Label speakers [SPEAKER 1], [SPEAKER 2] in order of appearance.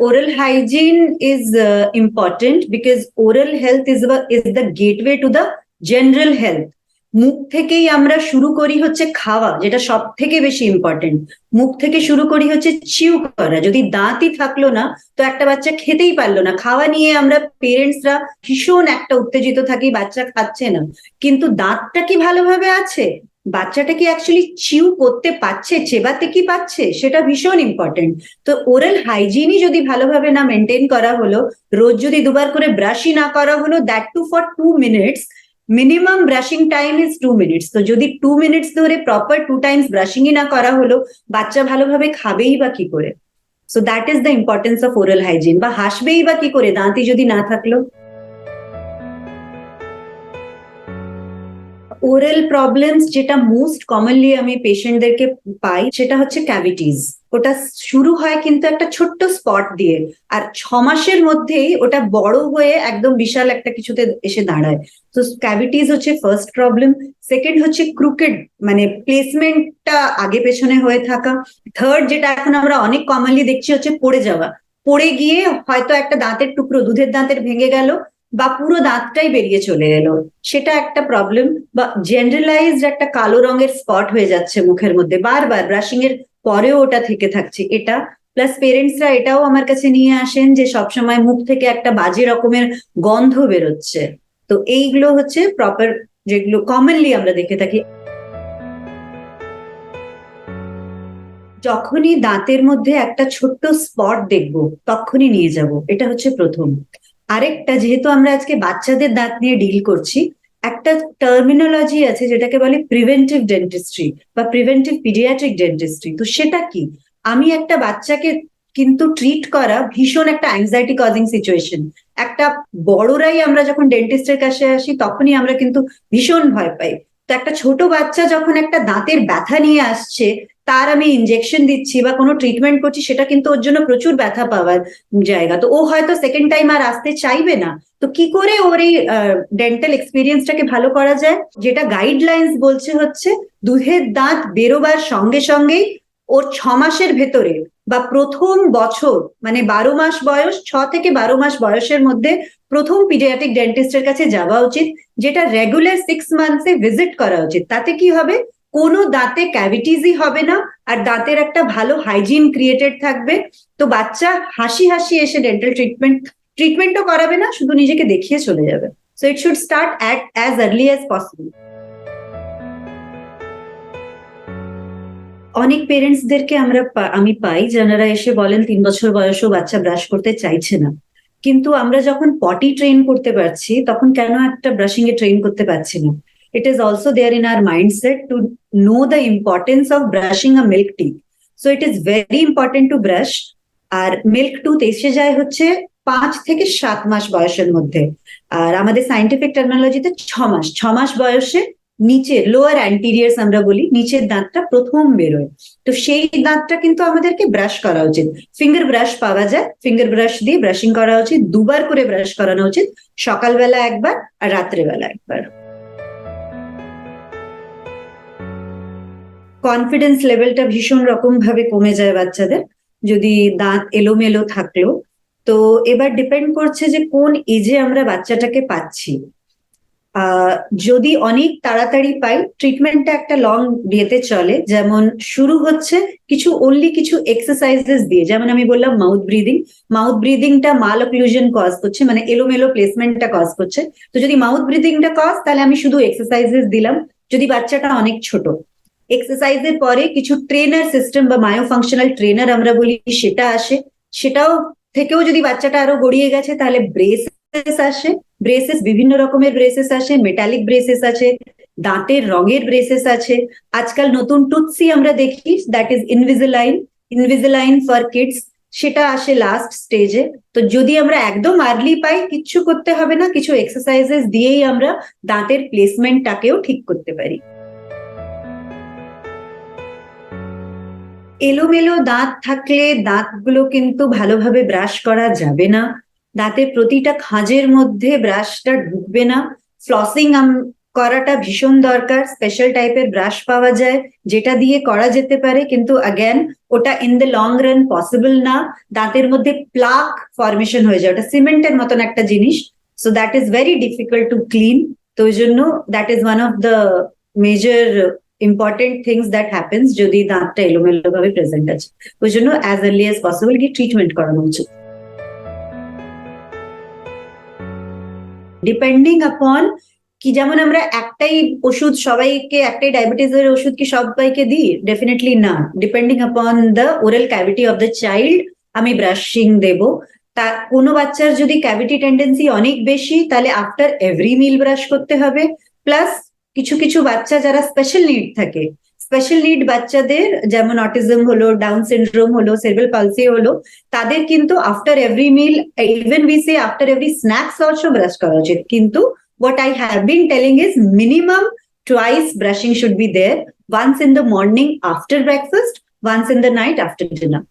[SPEAKER 1] oral hygiene is uh, important because oral health is, is the gateway to the general health. মুখ থেকেই আমরা শুরু করি হচ্ছে খাওয়া যেটা সব থেকে বেশি ইম্পর্টেন্ট মুখ থেকে শুরু করি হচ্ছে চিউ করা। যদি দাঁতই থাকল না তো একটা বাচ্চা খেতেই পারল না। খাওয়া নিয়ে আমরা পেরেন্টসরা ভীষণ একটা উত্তেজিত থাকি বাচ্চা খাচ্ছে না। কিন্তু দাঁতটা কি ভালোভাবে আছে? বাচ্চাটা কি অ্যাকচুয়ালি চিউ করতে পারছে, চেবাতে কি পাচ্ছে সেটা ভীষণ ইম্পর্টেন্ট তো ওরাল হাইজিনই যদি ভালোভাবে না মেনটেন করা হলো, রোজ যদি দুবার করে ব্রাশই না করা হলো that too for two minutes minimum brushing time is two minutes তো যদি টু মিনিটস ধরে প্রপার টু টাইমস ব্রাশিংই না করা হলো, বাচ্চা ভালোভাবে খাবেই বা কি করে? So that is the importance of oral hygiene বা হাসবেই বা কি করে? দাঁতই যদি না থাকল। ওরাল প্রবলেমস যেটা মোস্ট কমনলি আমি পেশেন্টদেরকে পাই, সেটা হচ্ছে ক্যাভিটিস ওটা শুরু হয় কিন্তু একটা ছোট্ট স্পট দিয়ে, আর ছ মাসের মধ্যেই ওটা বড় হয়ে একদম বিশাল একটা কিছুতে এসে দাঁড়ায়। তো ক্যাভিটিস হচ্ছে ফার্স্ট প্রবলেম সেকেন্ড হচ্ছে ক্রুকেড মানে প্লেসমেন্টটা আগে পেছনে হয়ে থাকা। থার্ড যেটা এখন আমরা অনেক কমনলি দেখছি হচ্ছে পড়ে যাওয়া। পড়ে গিয়ে হয়তো একটা দাঁতের টুকরো, দুধের দাঁতের ভেঙে গেল বা পুরো দাঁতটাই বেরিয়ে চলে এলো। সেটা একটা প্রবলেম বা জেনারেলাইজড একটা কালো রঙের স্পট হয়ে যাচ্ছে মুখের মধ্যে। বারবার ব্রাশিং এর পরেও ওটা থেকে থাকছে। এটা প্লাস পেরেন্টসরা এটাও আমার কাছে নিয়ে আসেন যে সবসময় মুখ থেকে একটা বাজে রকমের গন্ধ বেরোচ্ছে। তো এইগুলো হচ্ছে প্রপার যেগুলো কমনলি আমরা দেখে থাকি। যখনই দাঁতের মধ্যে একটা ছোট্ট স্পট দেখব, তখনই নিয়ে যাব। এটা হচ্ছে প্রথম। আরেকটা, যেহেতু আমরা আজকে বাচ্চাদের দাঁত নিয়ে ডিল করছি, একটা টার্মিনোলজি আছে যেটাকে বলে প্রিভেন্টিভ ডেন্টিস্ট্রি বা প্রিভেন্টিভ পিডিয়াট্রিক ডেন্টিস্ট্রি তো সেটা কি? আমি একটা বাচ্চাকে কিন্তু ট্রিট করা ভীষণ একটা অ্যাংজাইটি কজিং সিচুয়েশন একটা বড়রাই আমরা যখন ডেন্টিস্টের কাছে আসি, তখনই আমরা কিন্তু ভীষণ ভয় পাই। তো একটা ছোট বাচ্চা যখন একটা দাঁতের ব্যথা নিয়ে আসছে, তার আমি ইনজেকশন দিচ্ছি বা কোনো ট্রিটমেন্ট করছি, সেটা কিন্তু ওর জন্য প্রচুর ব্যথা পাওয়ার জায়গা। তো ও হয়তো সেকেন্ড টাইম আর আসতে চাইবে না। তো কি করে ওর এই ডেন্টাল এক্সপিরিয়েন্সটাকে ভালো করা যায়? যেটা গাইডলাইন্স বলছে হচ্ছে, দুধের দাঁত বেরোবার সঙ্গে সঙ্গেই ওর ছ মাসের ভেতরে বা প্রথম বছর মানে বারো মাস বয়স, ছ থেকে বারো মাস বয়সের মধ্যে প্রথম পিডিয়াট্রিক ডেন্টিস্টের কাছে যাওয়া উচিত, যেটা রেগুলার সিক্স মান্থসে ভিজিট করা উচিত। তাতে কি হবে? কোনো দাঁতে ক্যাভিটিসই হবে না, আর দাঁতের একটা ভালো হাইজিন ক্রিয়েটেড থাকবে। তো বাচ্চা হাসি হাসি এসে ডেন্টাল ট্রিটমেন্ট ট্রিটমেন্টও করাবে না, শুধু নিজেকে দেখিয়ে চলে যাবে। So it should start at as early as possible অনেক পেরেন্টসদেরকে আমরা আমি পাই যারা এসে বলেন তিন বছর বয়সও বাচ্চা ব্রাশ করতে চাইছে না। কিন্তু আমরা যখন পটি ট্রেন করতে পারছি, তখন কেন একটা ব্রাশিং এ ট্রেন করতে পারছি না? It is also there in our mindset to know the importance of brushing a milk teeth. So, it is very important to brush. আর মিল্ক টুথ এসে যায় হচ্ছে পাঁচ থেকে সাত মাস বয়সের মধ্যে। আর আমাদের সাইন্টিফিক টেকনোলজিতে ছ মাস ছ মাস বয়সে নিচের লোয়ার অ্যান্টিরিয়ার্স আমরা বলি, নিচের দাঁতটা প্রথম বেরোয়। তো সেই দাঁতটা কিন্তু আমাদেরকে ব্রাশ করা উচিত। ফিঙ্গার ব্রাশ পাওয়া যায় ফিঙ্গার ব্রাশ দিয়ে ব্রাশিং করা উচিত, দুবার করে ব্রাশ করানো উচিত, সকালবেলা একবার আর রাত্রেবেলা একবার। কনফিডেন্স লেভেলটা ভীষণ রকম ভাবে কমে যায় বাচ্চাদের, যদি দাঁত এলোমেলো থাকল। তো এবার ডিপেন্ড করছে যে কোন এজে আমরা বাচ্চাটাকে পাচ্ছি। যদি অনেক তাড়াতাড়ি পাই ট্রিটমেন্টটা একটা লং বিয়েতে চলে। যেমন শুরু হচ্ছে কিছু অনলি কিছু এক্সারসাইজেস দিয়ে। যেমন আমি বললাম মাউথ ব্রিদিং মাউথ ব্রিদিংটা মাল অক্লুশন কজ করছে মানে এলোমেলো প্লেসমেন্টটা কজ করছে। তো যদি মাউথ ব্রিদিংটা কজ তাহলে আমি শুধু এক্সারসাইজেস দিলাম। যদি বাচ্চাটা অনেক ছোট। এক্সারসাইজের পরে কিছু ট্রেনার সিস্টেম বা মায়ো ফাংশনাল ট্রেনার আমরা বলি, সেটা আসে। সেটাও থেকেও যদি বাচ্চাটা আরও গড়িয়ে গেছে, তাহলে ব্রেসেস আসে। ব্রেসেস বিভিন্ন রকমের ব্রেসেস আছে মেটালিক ব্রেসেস আছে, দাঁতের রঙের ব্রেসেস আছে। আজকাল নতুন টুথসি আমরা দেখি that is Invisalign Invisalign for kids সেটা আসে লাস্ট স্টেজে তো যদি আমরা একদম আর্লি পাই, কিচ্ছু করতে হবে না, কিছু এক্সারসাইজেস দিয়েই আমরা দাঁতের প্লেসমেন্টটাকেও ঠিক করতে পারি। এলোমেলো দাঁত থাকলে দাঁতগুলো কিন্তু ভালোভাবে ব্রাশ করা যাবে না। দাঁতের প্রতিটা খাঁজের মধ্যে ব্রাশটা ঢুকবে না। ফ্লসিং করাটা ভীষণ দরকার। স্পেশাল টাইপের ব্রাশ পাওয়া যায়, যেটা দিয়ে করা যেতে পারে, কিন্তু অ্যাগেন ওটা in the long run possible না। দাঁতের মধ্যে প্লাক ফরমেশন হয়ে যায়। ওটা সিমেন্টের মতন একটা জিনিস। So that is very difficult to clean তো ওই জন্য that is one of the major important things that happens যদি দাঁতটা এলোমেলো ভাবে প্রেজেন্ট আছে। ওই জন্য অ্যাজ আর্লি অ্যাজ পসিবল গিয়ে ট্রিটমেন্ট করানো উচিত। ডিপেন্ডিং আপন কি যেমন আমরা একটাই ওষুধ সবাইকে, একটাই ডায়াবেটিসের ওষুধ কি সবাইকে দিই? ডেফিনেটলি না। Depending upon the oral cavity of the child আমি ব্রাশিং দেব। তা কোনো বাচ্চার যদি ক্যাভিটি টেন্ডেন্সি অনেক বেশি, তাহলে আফটার এভরি মিল ব্রাশ করতে হবে। প্লাস কিছু কিছু বাচ্চা যারা স্পেশাল নিড থাকে স্পেশাল নিড বাচ্চাদের যেমন অটিজম হলো ডাউন সিনড্রোম হলো সেরবেল পালসি হলো তাদের কিন্তু after every meal even we say after every snacks also brush করা উচিত কিন্তু what I have been telling is minimum twice brushing should be there. Once in the morning after breakfast, once in the night after dinner.